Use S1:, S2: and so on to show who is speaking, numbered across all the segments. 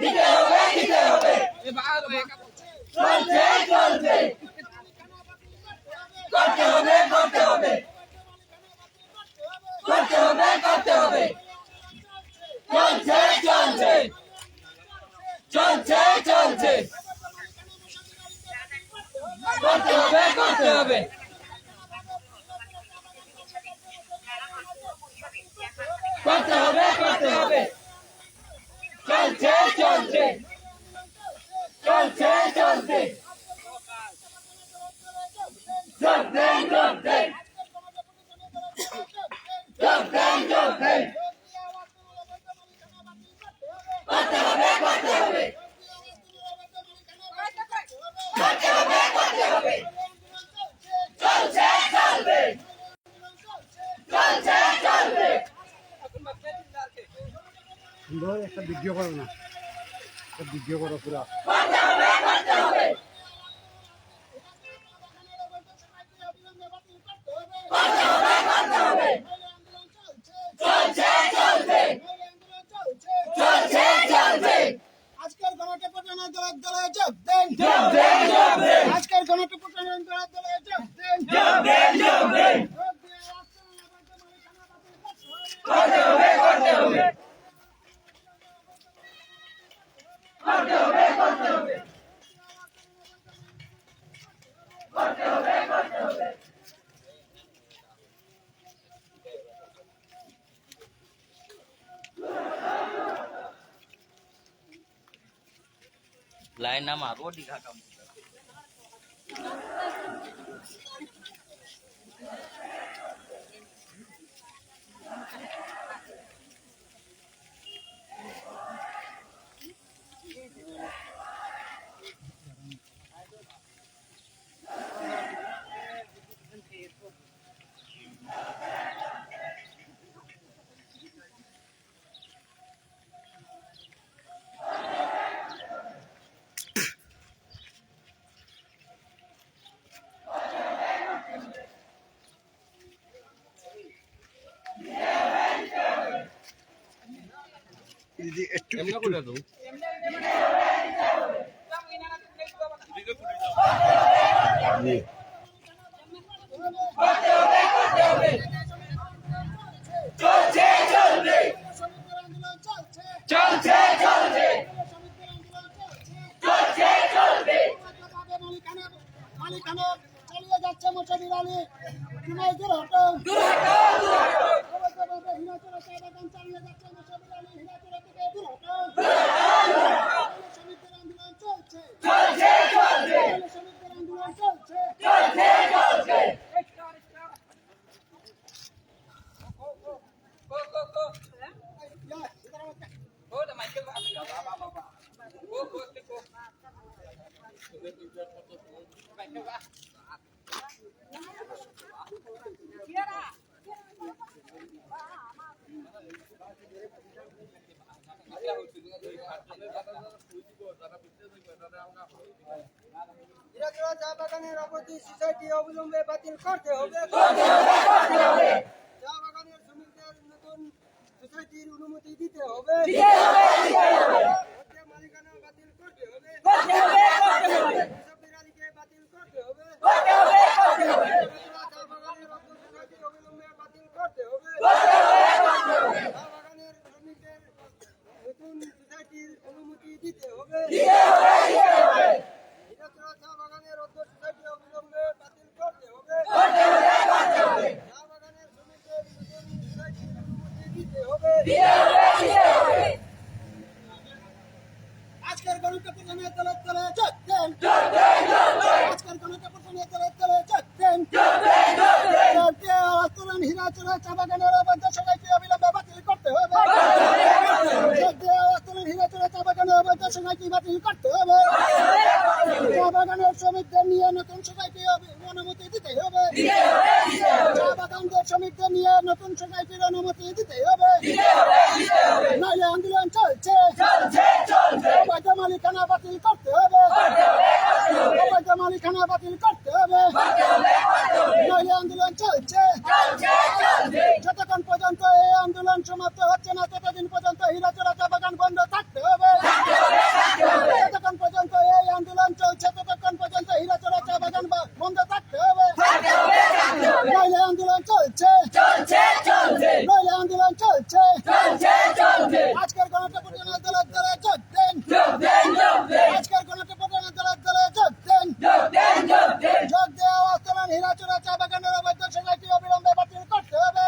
S1: দিতে হবে দিতে হবে। চলছে চলছে। করতে হবে করতে হবে। করতে হবে করতে হবে। চলছে চলছে। চলছে চলছে। করতে হবে করতে হবে। চলছে।
S2: চলছে চলছে। চলতেন চলতেন চলতেন চলতেন করতে হবে করতে হবে। করতে হবে করতে হবে। চলছে চলবে চলছে চলবে
S3: সুন্দর একটা ভিডিও করো না। ভিডিও করো পুরা।
S4: લાઈનામાં રોટી
S3: ખાતા
S2: চলছে
S1: চলছে
S2: চলছে চলছে।
S1: মালিকানা চালিয়ে যাচ্ছে মোটামুটি রানী হিমায়তের হটন হিমাচল চালিয়ে যাচ্ছে
S2: মোটামুটি রানী
S1: হিমাচল 不ん、অবধি সোসাইটি অবিলম্বে বাতিল করতে হবে। চা বাগানের শ্রমিকদের নতুন সোসাইটির অনুমতি দিতে হবে। মালিকানা বাতিল করতে হবে। বাতিল করতে হবে হিরাচড়া চা বাগানের অবধি সোসাইটি অবিলম্বে বাতিল করতে হবে চা বাগানের শ্রমিকদের নতুন সোসাইটির অনুমতি দিতে হবে হিরাচড়া চা বাগানের অর্ধ সোসাইটি অবিলম্বে বাতিল করতে হবে চা বাগানের শ্রমিকদের নতুন সোসাইটির অনুমতি দিতে হবে আজকের গণিত প্রধানের তলে তলে চলতেন আজকের গণিত প্রধানের তলে তলে চলতে আন্দোলন বাগানের অবৈধ বাতিল করতে হবে। আন্দোলন হিরাচড়া চা বাগানের অবৈধ বাতিল করতে হবে। বাগানের শ্রমিকদের নিয়ে নতুন সোসাইটি অনুমতি দিতে হবে। বাগানদের শ্রমিকদের নিয়ে নতুন সোসাইটির অনুমতি দিতে হবে। নাইলে আন্দোলন চলছে। অবৈধ মালিকানা বাতিল করতে হবে। অবৈধ মালিকানা বাতিল করতে হবে নাইলে আন্দোলন চলছে যতক্ষণ পর্যন্ত এই আন্দোলন সমাপ্ত হচ্ছে না ততদিন পর্যন্ত হীরাচড়া চা বাগান বন্ধ থাকতে হবে যতক্ষণ পর্যন্ত এই আন্দোলন চলছে ততক্ষণ পর্যন্ত হীরাচড়া চা বাগান বা- বন্ধ থাকতে হবে নইলে আন্দোলন চলছে নইলে আন্দোলন চলছে আজকের গণতন্ত্র দলের দলে যোগ দেন আজকের গণতন্ত্র দলের দলে যোগ দেন যোগ দেওয়া আন্দোলন হীরাচড়া চা বাগানের অবৈধ সোসাইটি অবিলম্বে বাতিল করতে হবে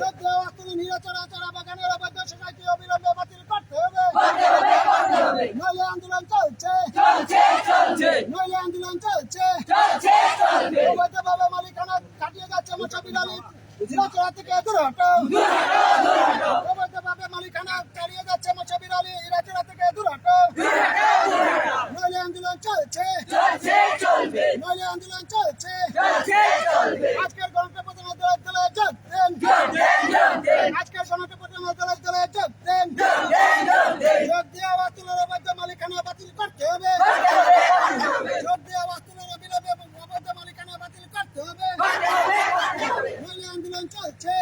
S1: যোগ দেওয়া আন্দোলন হীরাচড়া চা বাগানের অবৈধ সোসাইটি অবিলম্বে বাতিল করতে হবে নইলে আন্দোলন চলছে নইলে আন্দোলন চলছে অবৈধভাবে মালিকানা কাটিয়ে যাচ্ছে মোটা বিড়ালি হীরাচড়া থেকে দূর হটো অবৈধভাবে মালিকানা কাটিয়ে যাচ্ছে মোটা বিড়ালি হীরাচড়া থেকে দূর হটো নইলে আন্দোলন চলছে নইলে আন্দোলন চলছে আন্দোলন চলছে